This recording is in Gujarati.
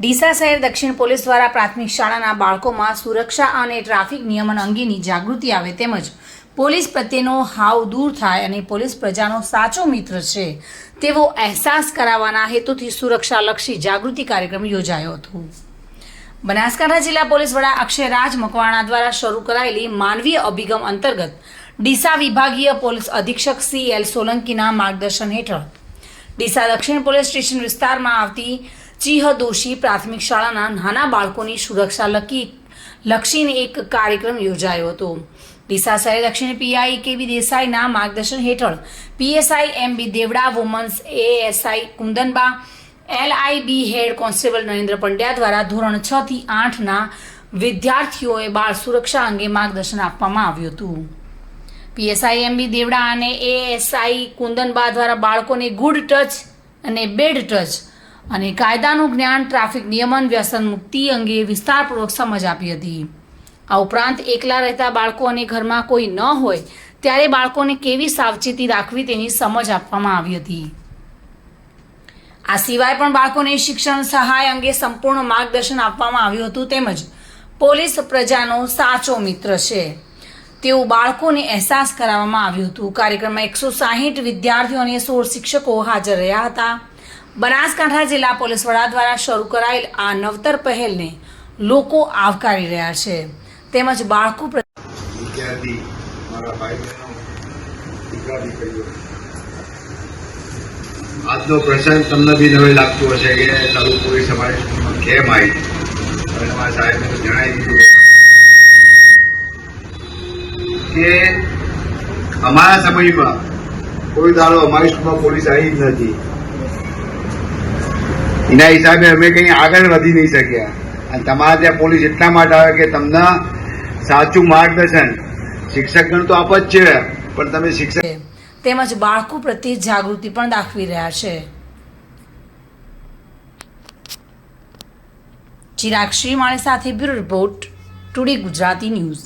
ડીસા શહેર દક્ષિણ પોલીસ દ્વારા પ્રાથમિક શાળાના બાળકોમાં સુરક્ષા અને ટ્રાફિક નિયમન અંગેની જાગૃતિ આવે તેમજ પોલીસ પ્રત્યેનો હાવ દૂર થાય અને પોલીસ પ્રજાનો સાચો મિત્ર છે, તેવો અહેસાસ કરાવવાના હેતુથી સુરક્ષાલક્ષી જાગૃતિ કાર્યક્રમ યોજાયો હતો. બનાસકાંઠા જિલ્લા પોલીસ વડા અક્ષયરાજ મકવાણા દ્વારા શરૂ કરાયેલી માનવીય અભિગમ અંતર્ગત ડીસા વિભાગીય પોલીસ અધિક્ષક સી એલ સોલંકીના માર્ગદર્શન હેઠળ ડીસા દક્ષિણ પોલીસ સ્ટેશન વિસ્તારમાં આવતી ચીહ દોશી પ્રાથમિક શાળાના નાના બાળકોની સુરક્ષા લકી લક્ષીને એક કાર્યક્રમ યોજાયો હતો. ડીસા શહેર દક્ષિણ પીઆઈ કેવી દેસાઈના માર્ગદર્શન હેઠળ PSI M B Devda women's ASI Kundanba LIB head constable Narendra Pandya દ્વારા ધોરણ છ થી આઠના વિદ્યાર્થીઓએ બાળ સુરક્ષા અંગે માર્ગદર્શન આપવામાં આવ્યું હતું. પીએસઆઈ એમબી દેવડા અને એએસઆઈ કુંદનબા દ્વારા બાળકોને ગુડ ટચ અને બેડ ટચ અને કાયદાનું જ્ઞાન ટ્રાફિક નિયમન વ્યસન મુક્તિ અંગે વિસ્તારપૂર્વક સમજ આપી હતી. આ ઉપરાંત એકલા રહેતા બાળકો અને ઘરમાં કોઈ ન હોય, ત્યારે બાળકોને કેવી સાવચેતી રાખવી તેની સમજ આપવામાં આવી હતી. આ સિવાય પણ બાળકોને શિક્ષણ સહાય અંગે સંપૂર્ણ માર્ગદર્શન આપવામાં આવ્યું હતું તેમજ પોલીસ પ્રજાનો સાચો મિત્ર છે. તેવું બાળકોને અહેસાસ કરાવવામાં આવ્યું હતું. કાર્યક્રમમાં એકસો સાહીઠ વિદ્યાર્થીઓ અને સોળ શિક્ષકો હાજર રહ્યા હતા. બનાસકાંઠા જિલ્લા પોલીસ વડા દ્વારા શરૂ કરાયેલ આ નવતર પહેલને લોકો આવકારી રહ્યા છે. તેમજ બાળકો આજનો પ્રસંગ તમને બી નવે લાગતો હશે કે સારું પોલીસ અમારી કેમ આવી? અને અમારા સાહેબને જણાવી દીધું. કે અમારા સમયમાં કોઈ દાડો અમારી સ્કૂલમાં પોલીસ આવી જ નથી. એના હિસાબે અમે કંઈ આગળ વધી નહીં શક્યા. અને તમારા ત્યાં પોલીસ એટલા માટે આવે કે તમને સાચું માર્ગદર્શન. શિક્ષકગણ તો આપ જ છે, પણ તમે શિક્ષક તેમજ બાળકો પ્રત્યે જાગૃતિ પણ દાખવી રહ્યા છે. ચિરાગ શ્રીમાળી સાથે bureau report, today Gujarati news.